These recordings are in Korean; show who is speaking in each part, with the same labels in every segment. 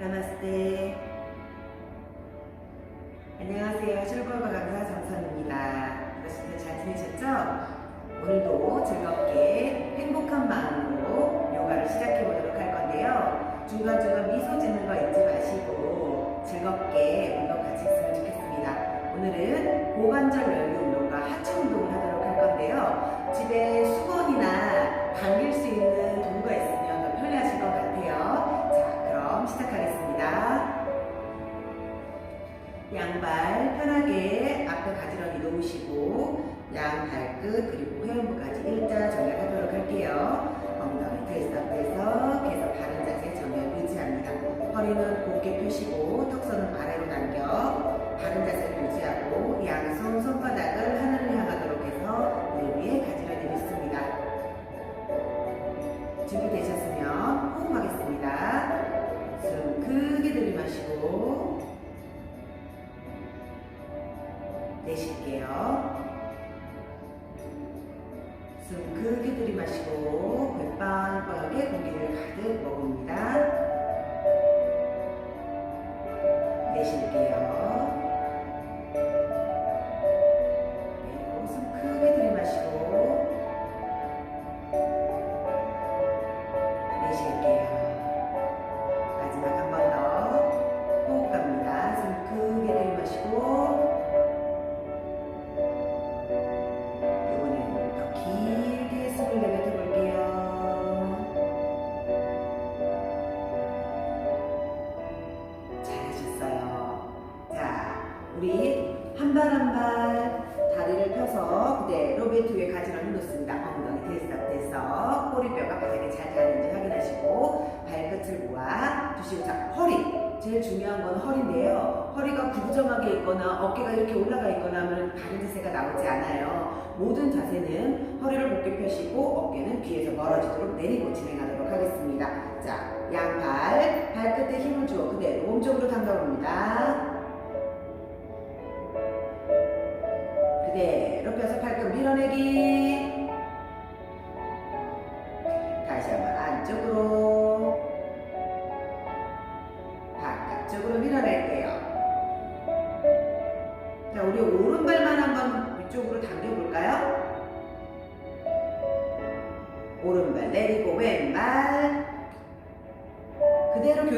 Speaker 1: 나마스테. 안녕하세요. 실버가 강사 정선입니다. 여러분 잘 지내셨죠? 오늘도 즐겁게 행복한 마음으로 요가를 시작해 보도록 할 건데요. 중간중간 미소 짓는 거 잊지 마시고 즐겁게 운동 같이 했으면 좋겠습니다. 오늘은 고관절 열기 운동과 하체 운동을 하도록 할 건데요. 집에 수건이나 당길 수 있는 시작하겠습니다. 양발 편하게 앞에 가지런히 놓으시고 양 발끝 그리고 회음부까지 일자 정렬하도록 할게요. 엉덩이 들썩들썩 계속 바른 자세 정렬 유지합니다. 허리는 곧게 펴시고 턱선은 아래로 당겨 바른 자세를 유지하고 양손 손바닥을 하늘을 향하도록 해서 물 위에 가지 들이마시고 내쉴게요. 숨 크게 들이마시고 배 빵빵하게 공기를 가득 머금니다. 내쉴게요. 있거나 어깨가 이렇게 올라가 있거나 하면 바른 자세가 나오지 않아요. 모든 자세는 허리를 곧게 펴시고 어깨는 뒤에서 멀어지도록 내리고 진행하도록 하겠습니다. 자, 양발 발끝에 힘을 주어 그대로 몸쪽으로 당겨봅니다.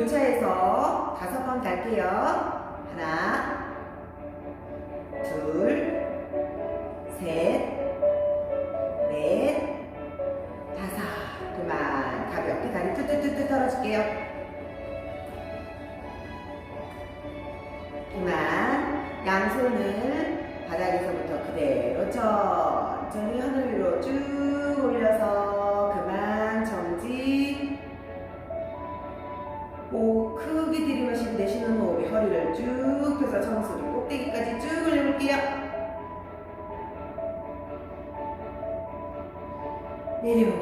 Speaker 1: 교차해서 다섯 번 갈게요. 하나, 둘, 셋, 넷, 다섯. 그만 가볍게 다리 뚜뚜뚜뚜 털어줄게요. 그만 양손을 바닥에서부터 그대로 천천히 하늘 위로 쭉 올려서 허리를 쭉 펴서 정수리 꼭대기까지 쭉 올려볼게요. 내려.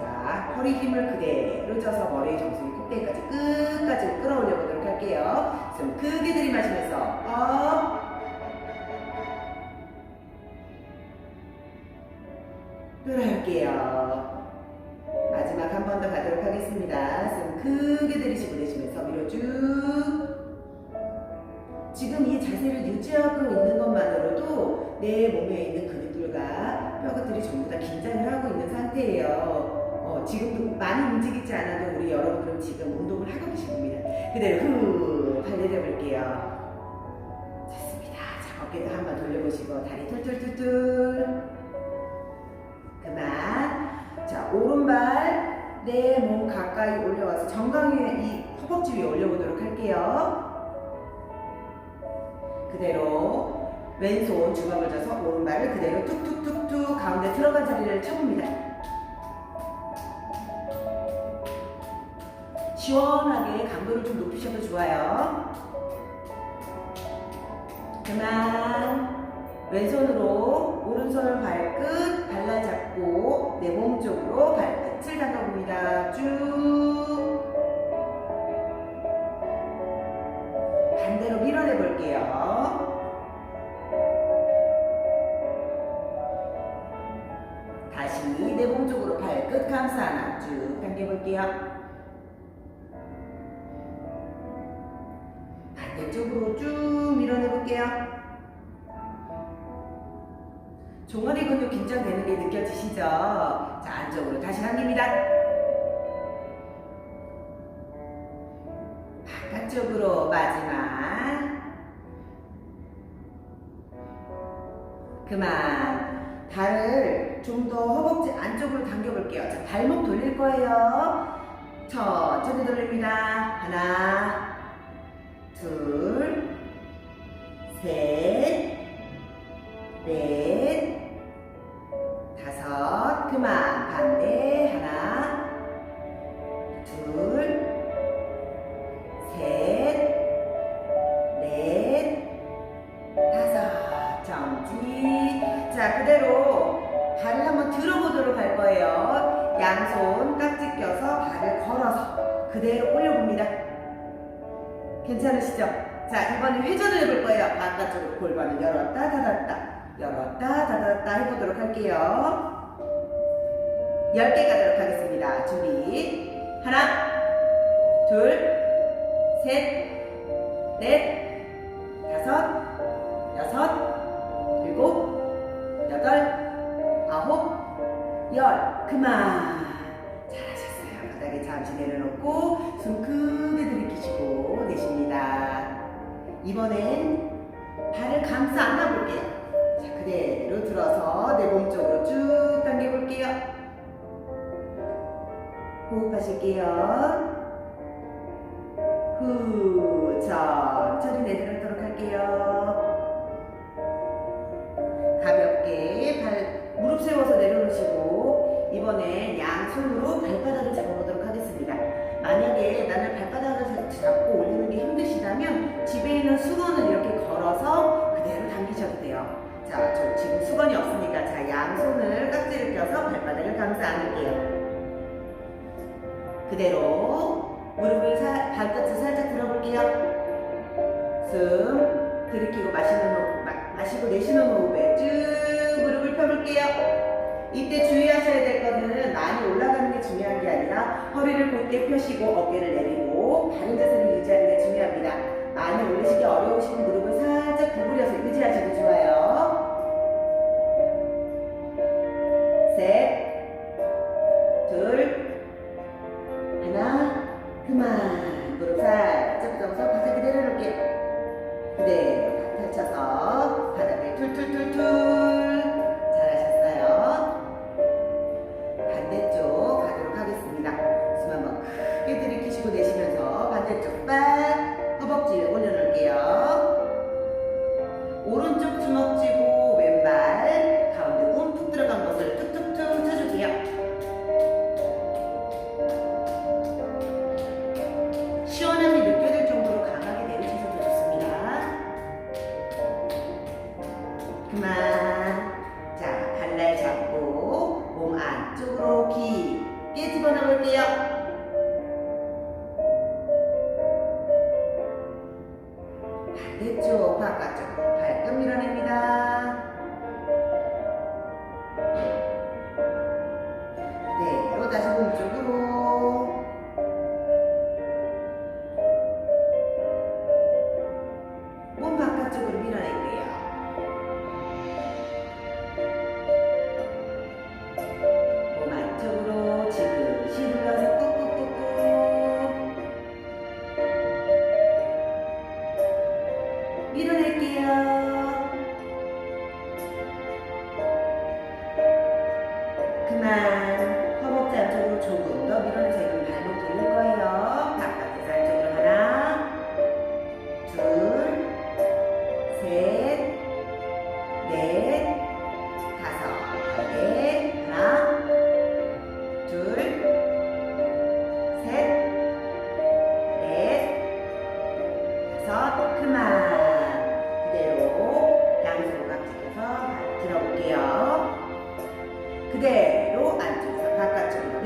Speaker 1: 자 허리 힘을 그대로 줘서 머리 정수리 꼭대기까지 끝까지 끌어올려 보도록 할게요. 숨 크게 들이마시면서 업. 돌아올게요. 마지막 한 번 더 가도록 하겠습니다. 숨 크게 들이쉬고 내쉬면서 위로 쭉 지금 이 자세를 유지하고 있는 것만으로도 내 몸에 있는 근육들과 뼈들이 전부 다 긴장을 하고 있는 상태예요. 어, 지금도 많이 움직이지 않아도 우리 여러분들은 지금 운동을 하고 계신 겁니다. 그대로 후 발내려 볼게요. 좋습니다. 자, 어깨도 한번 돌려보시고 다리 툴툴툴툴. 그만. 자, 오른발 내 몸 가까이 올려와서 정강 위에 이 허벅지 위에 올려보도록 할게요. 그대로 왼손 주먹을 져서 오른발을 그대로 툭툭툭툭 가운데 들어간 자리를 쳐봅니다. 시원하게 강도를 좀 높이셔도 좋아요. 그만 왼손으로 오른손을 발끝 발라 잡고 내 몸 쪽으로 발끝 을 담가봅니다. 쭉 반대로 밀어내 볼게요. 다시 내 몸 쪽으로 발끝 감싸 안아 쭉 당겨볼게요. 왼쪽으로 쭉 밀어내 볼게요. 종아리 근육 긴장되는 게 느껴지시죠? 자, 안쪽으로 다시 당깁니다. 바깥쪽으로 마지막. 그만. 발을 좀 더 허벅지 안쪽으로 당겨볼게요. 자, 발목 돌릴 거예요. 천천히 돌립니다. 하나, 둘, 셋, 넷, 다섯. 그만. 반대. 하나, 둘, 셋, 넷, 다섯. 정지. 자, 그대로 발을 한번 들어보도록 할 거예요. 양손 깍지 껴서 발을 걸어서 그대로 올려봅니다. 괜찮으시죠? 자, 이번엔 회전을 해볼 거예요. 바깥쪽으로 골반을 열었다, 닫았다, 열었다, 닫았다 해보도록 할게요. 10개 가도록 하겠습니다. 준비. 하나, 둘, 셋, 넷, 그대로 무릎을 사, 발끝을 살짝 들어볼게요. 숨 들이키고 마시는 호흡, 마, 마시고 내쉬는 호흡에 쭉 무릎을 펴볼게요. 이때 주의하셔야 될 거는 많이 올라가는 게 중요한 게 아니라 허리를 곧게 펴시고 어깨를 내리고 바른 자세를 유지하는 게 중요합니다. 많이 올리시기 어려우신 무릎을 살짝 구부려서 유지하셔도 좋아요. 들이키시고 내쉬면서 반대쪽 빡 허벅지 올려놓을게요. 오른쪽 주먹 쥐고 대쪽 바깥쪽으로 발끝 밀어냅니다.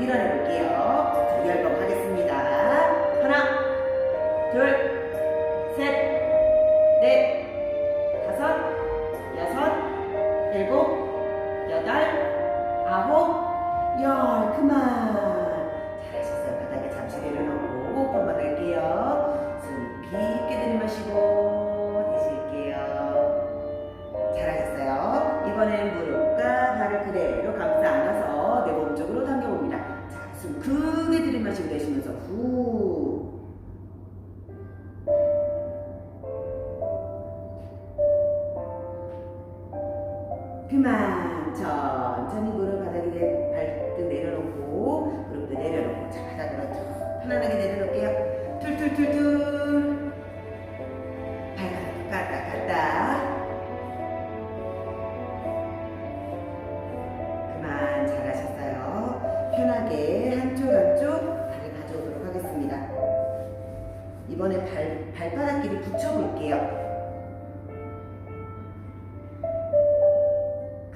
Speaker 1: 밀어내볼게요. 자, 열번 하겠습니다. 하나, 둘,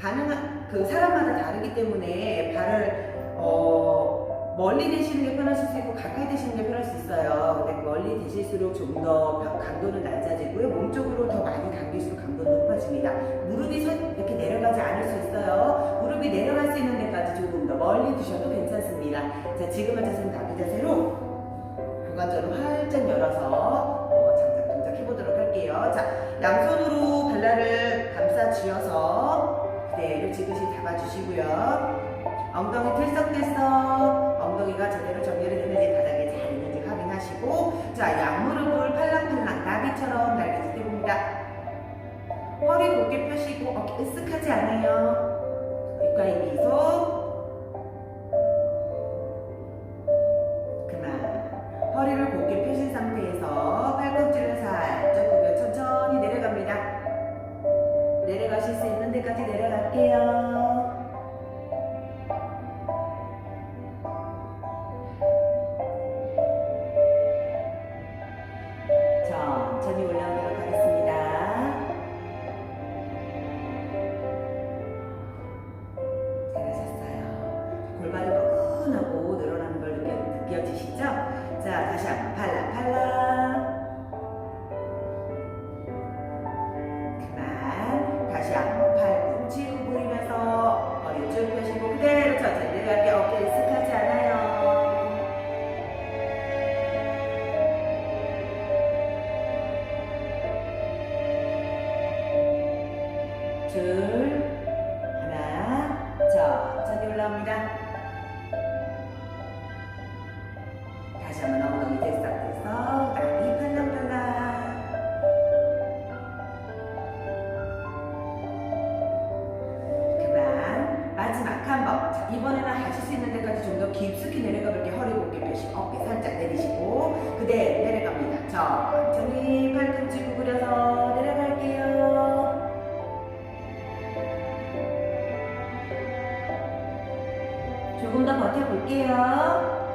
Speaker 1: 가능한 그 사람마다 다르기 때문에 발을 어, 멀리 대시는 게 편하실 수 있고 가까이 대시는 게 편할 수 있어요. 근데 그 멀리 대실수록 좀 더 강도는 낮아지고요. 몸 쪽으로 더 많이 당길수록 강도는 높아집니다. 무릎이 이렇게 내려가지 않을 수 있어요. 무릎이 내려갈 수 있는 데까지 조금 더 멀리 두셔도 괜찮습니다. 자, 지금은 자세는 나비 자세로 고관절을 활짝 열어서 어, 잠깐 동작 해보도록 할게요. 자, 양손으로 발라를 감싸 쥐어서 네, 일찌그시 잡아주시고요. 엉덩이 들썩들썩, 엉덩이가 제대로 정렬이 되는지 바닥에 잘 있는지 확인하시고, 자, 양무릎을 팔랑팔랑 나비처럼 날개짓 해봅니다. 허리 곧게 펴시고 어깨 으쓱하지 않아요. 입가에 미소 둘, 하나, 천천히 올라옵니다. 조금 더 버텨볼게요.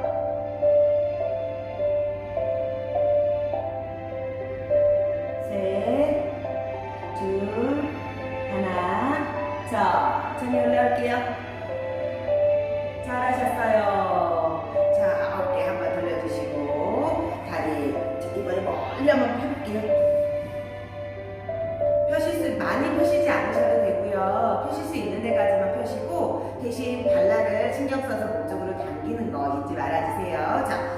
Speaker 1: 오지 말아주세요. 자,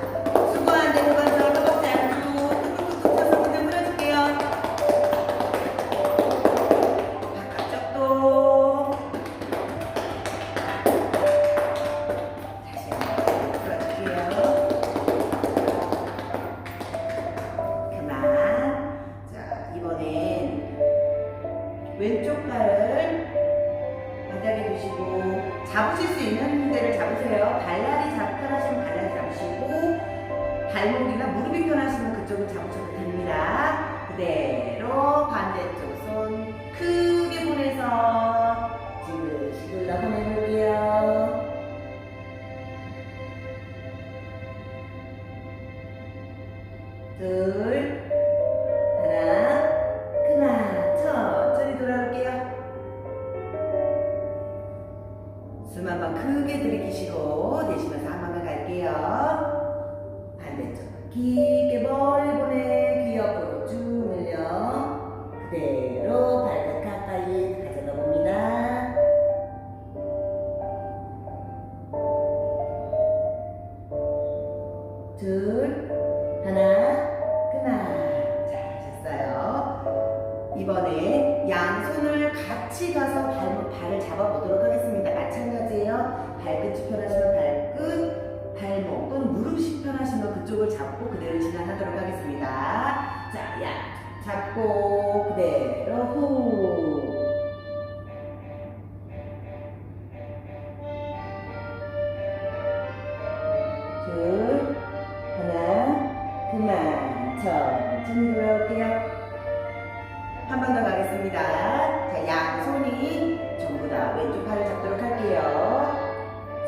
Speaker 1: 가겠습니다. 자, 양손이 전부 다 왼쪽 팔을 잡도록 할게요.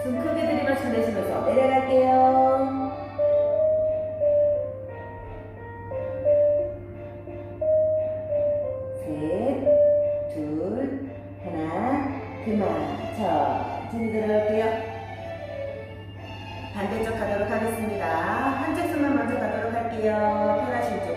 Speaker 1: 숨 크게 들이마시고 내쉬면서 내려갈게요. 셋, 둘, 하나, 그만. 천천히 들어갈게요. 반대쪽 가도록 하겠습니다. 한쪽 손만 먼저 가도록 할게요. 편하신 쪽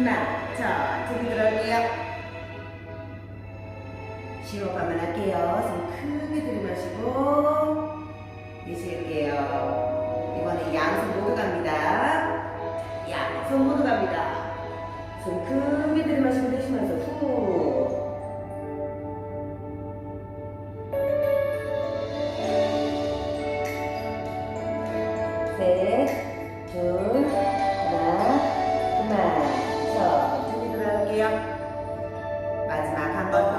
Speaker 1: 하나. 자, 둘이 들어갈게요. 한번 할게요. 숨 크게 들이마시고 내쉴게요. 이번에 양손 모두 갑니다. 양손 모두 갑니다. 숨 크게 들이마시고 내쉬면서 후. 천천히 들어갈게요. 마지막 한번더